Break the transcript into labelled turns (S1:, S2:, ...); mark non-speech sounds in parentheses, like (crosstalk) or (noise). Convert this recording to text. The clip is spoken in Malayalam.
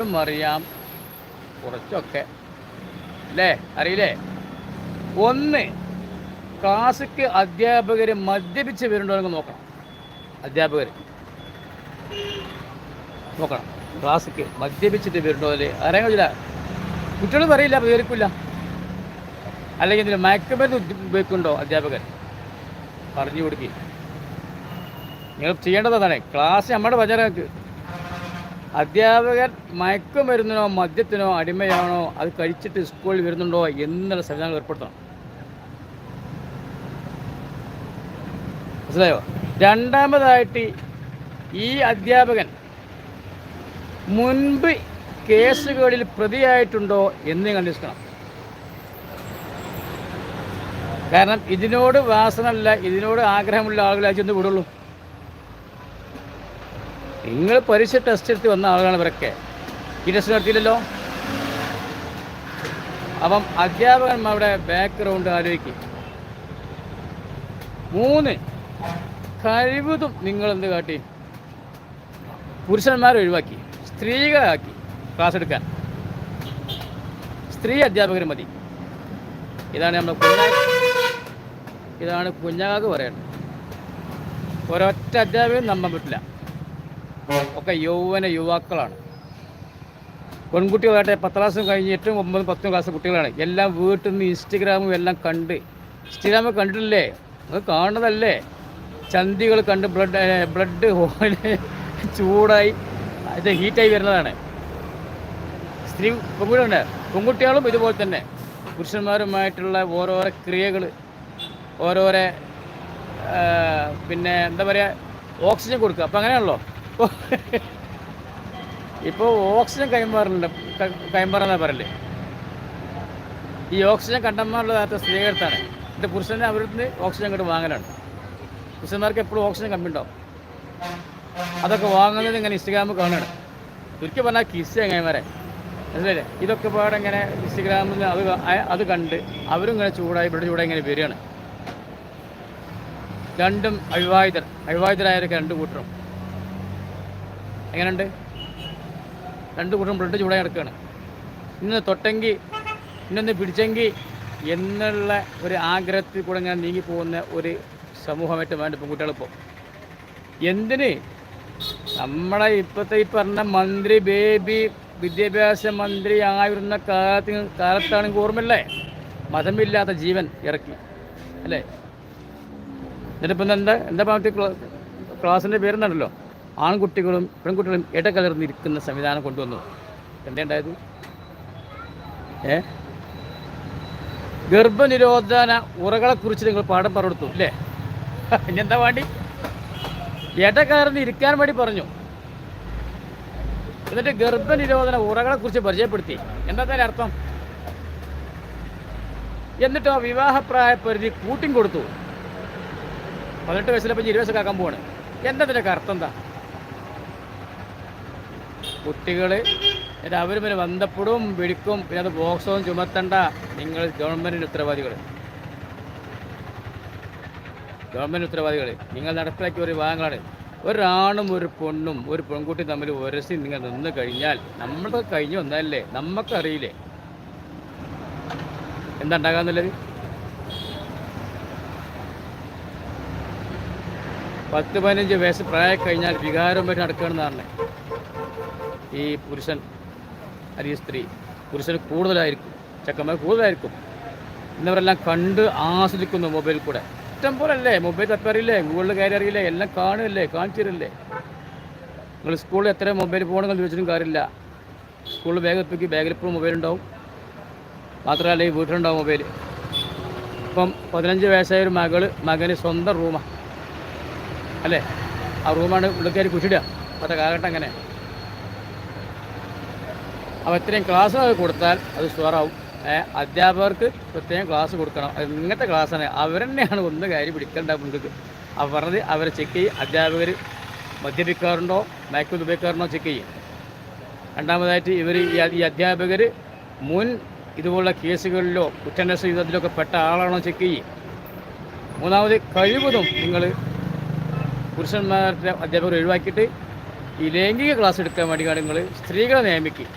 S1: അറിയാം കുറച്ചൊക്കെ. അല്ലേ അറിയില്ലേ? ഒന്ന് ക്ലാസ്സിക്ക് അധ്യാപകർ മദ്യപിച്ച് വരുന്നുണ്ടോ എന്ന് നോക്കണം. അധ്യാപകർ നോക്കണം. ക്ലാസ്സിക്ക് മദ്യപിച്ചിട്ട് വരുന്നുണ്ടോ അല്ലേ അറിയാൻ കുട്ടികൾ പറയില്ല വിവരിക്കില്ല അല്ലെങ്കിൽ ഇതിൽ മയക്കുമരുന്ന് ഉപയോഗിക്കുന്നുണ്ടോ അധ്യാപകർ പറഞ്ഞു കൊടുക്കുക നിങ്ങൾ ചെയ്യേണ്ടത് അതാണ്. ക്ലാസ് നമ്മുടെ വചനക്ക് അധ്യാപകർ മയക്കുമരുന്നിനോ മദ്യത്തിനോ അടിമയാണോ അത് കഴിച്ചിട്ട് സ്കൂളിൽ വരുന്നുണ്ടോ എന്നുള്ള സംവിധാനം ഏർപ്പെടുത്തണം. മനസ്സിലായോ? രണ്ടാമതായിട്ട് ഈ അധ്യാപകൻ മുൻപ് കേസുകളിൽ പ്രതിയായിട്ടുണ്ടോ എന്ന് കണ്ടിരിക്കണം കാരണം ഇതിനോട് വാസനല്ല ഇതിനോട് ആഗ്രഹമുള്ള ആളുകളെ ചെന്ന് വിടുള്ളൂ നിങ്ങൾ പരീക്ഷ ടെസ്റ്റ് എടുത്ത് വന്ന ആളുകളാണ് ഇവരൊക്കെ. ഈ ടെസ്റ്റ് നടത്തിയില്ലല്ലോ? അപ്പം അധ്യാപകന്മാരുടെ ബാക്ക്ഗ്രൗണ്ട് ആലോചിക്കും. മൂന്ന് കഴിവതും നിങ്ങൾ എന്ത് കാട്ടി? പുരുഷന്മാരെ ഒഴിവാക്കി സ്ത്രീകളാക്കി ക്ലാസ് എടുക്കാൻ. സ്ത്രീ അധ്യാപകർ മതി. ഇതാണ് നമ്മൾ ഇതാണ് കുഞ്ഞാക്ക് പറയേണ്ടത് ഒരൊറ്റ അധ്യാപകൻ നമ്പാൻ പറ്റില്ല. ഒക്കെ യൗവന യുവാക്കളാണ്. പെൺകുട്ടികളായിട്ട് പത്ത് ക്ലാസ് കഴിഞ്ഞ് എട്ടും ഒമ്പതും പത്തും ക്ലാസ് കുട്ടികളാണ്. എല്ലാം വീട്ടിൽ നിന്ന് ഇൻസ്റ്റഗ്രാമും എല്ലാം കണ്ട്. ഇൻസ്റ്റഗ്രാമ് കണ്ടിട്ടില്ലേ? അത് കാണുന്നതല്ലേ? ചന്തികൾ കണ്ട് ബ്ലഡ് ബ്ലഡ് പോലെ ചൂടായി. അത് ഹീറ്റായി വരുന്നതാണ്. സ്ത്രീ പെൺകുട്ടികളുണ്ട്. പെൺകുട്ടികളും ഇതുപോലെ തന്നെ. പുരുഷന്മാരുമായിട്ടുള്ള ഓരോരോ ക്രിയകൾ ഓരോരോ പിന്നെ എന്താ പറയുക ഓക്സിജൻ കൊടുക്കുക. അപ്പം അങ്ങനെയാണല്ലോ. (laughs) ഇപ്പോൾ ഓക്സിജൻ കൈമാറുന്നുണ്ട് കൈമാറുന്ന പറയല്ലേ ഈ ഓക്സിജൻ കണ്ടന്മാരുള്ളതാത്ത സ്ത്രീകർത്താണ് എന്റെ പുരുഷനെ അവരുടെ ഓക്സിജൻ ഇങ്ങോട്ട് വാങ്ങലാണ്. പുരുഷന്മാർക്ക് എപ്പോഴും ഓക്സിജൻ കമ്മി ഉണ്ടാവും അതൊക്കെ വാങ്ങുന്നത് ഇങ്ങനെ ഇൻസ്റ്റഗ്രാമിൽ കാണുകയാണ് ചുരുക്കി പറഞ്ഞാൽ കിസ് എങ്ങനെമാരെ? മനസ്സിലായില്ലേ? ഇതൊക്കെ പാടെ ഇങ്ങനെ ഇൻസ്റ്റഗ്രാമിൽ അത് അത് കണ്ട് അവരും ഇങ്ങനെ ചൂടായി ഇവിടെ ചൂടായി ഇങ്ങനെ വരികയാണ്. രണ്ടും അവിവാഹിതർ അവിവാഹിതരായവരൊക്കെ രണ്ട് കൂട്ടരും. എങ്ങനെയുണ്ട്? രണ്ട് കൂട്ടം ബ്ലഡ് ചൂടായി നടക്കുകയാണ്. ഇന്ന് തൊട്ടെങ്കിൽ ഇന്നൊന്ന് പിടിച്ചെങ്കിൽ എന്നുള്ള ഒരു ആഗ്രഹത്തിൽ കൂടെ ഇങ്ങനെ നീങ്ങി പോകുന്ന ഒരു സമൂഹമായിട്ട് വേണ്ട പെൺകുട്ടികളിപ്പോൾ എന്തിന്? നമ്മളെ ഇപ്പോഴത്തെ ഈ പറഞ്ഞ മന്ത്രി ബേബി വിദ്യാഭ്യാസ മന്ത്രി ആയിരുന്ന കാലത്ത് കാലത്താണെങ്കിൽ ഓർമ്മയില്ലേ? മതമില്ലാത്ത ജീവൻ ഇറക്കി അല്ലേ? എന്നിട്ടിപ്പം എന്താ എന്താ ഭാഗത്ത് ക്ലാസ്സിന്റെ പേരെന്നുണ്ടല്ലോ ആൺകുട്ടികളും പെൺകുട്ടികളും ഇടകലർന്നിരിക്കുന്ന സംവിധാനം കൊണ്ടുവന്നു. എന്തേണ്ടായത്? ഏ? ഗർഭനിരോധന ഉറകളെക്കുറിച്ച് നിങ്ങൾ പാഠം പറഞ്ഞു അല്ലേ? ഇനി എന്താ വേണ്ടി ഇടകലർന്ന് ഇരിക്കാൻ വേണ്ടി പറഞ്ഞു. എന്നിട്ട് ഗർഭനിരോധന ഉറകളെക്കുറിച്ച് പരിചയപ്പെടുത്തി. എന്താ തന്നെ അർത്ഥം? എന്നിട്ടോ വിവാഹപ്രായ പരിധി കൂട്ടിയും കൊടുത്തു പതിനെട്ട് വയസ്സിലപ്പം ഇരുപത് വയസ്സൊക്കെ ആക്കാൻ പോവാണ്. എന്താ ഇതിന്റെയൊക്കെ അർത്ഥം എന്താ? കുട്ടികൾ അവർ പിന്നെ ബന്ധപ്പെടും പിടിക്കും. പിന്നെ അത് ബോക്സവും ചുമത്തണ്ട. നിങ്ങൾ ഗവൺമെന്റിന്റെ ഉത്തരവാദികൾ ഗവൺമെന്റ് ഉത്തരവാദികൾ നിങ്ങൾ നടപ്പിലാക്കിയ ഒരു വിഭാഗങ്ങളാണ്. ഒരാണും ഒരു പെണ്ണും ഒരു പെൺകുട്ടി തമ്മിൽ ഒരസി നിങ്ങൾ നിന്ന് കഴിഞ്ഞാൽ നമ്മളൊക്കെ കഴിഞ്ഞു വന്നതല്ലേ? നമുക്കറിയില്ലേ എന്താ ഉണ്ടാകാന്നുള്ളത്? പത്ത് പതിനഞ്ച് വയസ്സ് പ്രായം കഴിഞ്ഞാൽ വികാരം പറ്റി നടക്കുകയാണെന്ന് ഈ പുരുഷൻ അല്ലെങ്കിൽ സ്ത്രീ പുരുഷന് കൂടുതലായിരിക്കും ചെക്കന്മാർ കൂടുതലായിരിക്കും. എന്നിവരെല്ലാം കണ്ട് ആസ്വദിക്കുന്നു മൊബൈൽ കൂടെ. ഇഷ്ടം പോലെ അല്ലേ മൊബൈൽ തപ്പറിയില്ലേ ഗൂഗിളിൽ കയറി അറിയില്ലേ എല്ലാം കാണില്ലേ കാണിച്ചു തരില്ലേ നിങ്ങൾ സ്കൂളിൽ എത്ര മൊബൈൽ ഫോണുകൾ ചോദിച്ചിട്ടും കാര്യമില്ല. സ്കൂളിൽ ബാഗ് എത്തിക്ക് ബാഗിൽ ഇപ്പോഴും മൊബൈൽ ഉണ്ടാവും. മാത്രമല്ല ഈ വീട്ടിലുണ്ടാവും മൊബൈൽ ഇപ്പം പതിനഞ്ച് വയസ്സായ ഒരു മകൾ മകന് സ്വന്തം റൂമാണ് അല്ലേ? ആ റൂമാണ് ഉള്ളിക്കാരി കുഷിടുക. അപ്പോഴത്തെ കാലഘട്ടം അങ്ങനെ. അപ്പോൾ ഇത്രയും ക്ലാസ് കൊടുത്താൽ അത് ഷുവറാവും അധ്യാപകർക്ക് പ്രത്യേകം ക്ലാസ് കൊടുക്കണം. ഇങ്ങനത്തെ ക്ലാസ്സാണ് അവർ തന്നെയാണ് ഒന്ന് കാര്യം പിടിക്കേണ്ട നിങ്ങൾക്ക് അവർ പറഞ്ഞത് അവരെ ചെക്ക് ചെയ്യും. അധ്യാപകർ മദ്യപിക്കാറുണ്ടോ? മയക്കുമരുന്ന് ഉപയോഗിക്കാറുണ്ടോ? ചെക്ക് ചെയ്യും. രണ്ടാമതായിട്ട് ഇവർ ഈ അധ്യാപകർ മുൻ ഇതുപോലുള്ള കേസുകളിലോ കുറ്റാന്വേഷണ യുദ്ധത്തിലൊക്കെ പെട്ട ആളാണോ? ചെക്ക് ചെയ്യും. മൂന്നാമത് കഴിവതും നിങ്ങൾ പുരുഷന്മാരുടെ അധ്യാപകർ ഒഴിവാക്കിയിട്ട് ഈ ലൈംഗിക ക്ലാസ് എടുക്കാൻ വേണ്ടി നിങ്ങൾ സ്ത്രീകളെ നിയമിക്കുക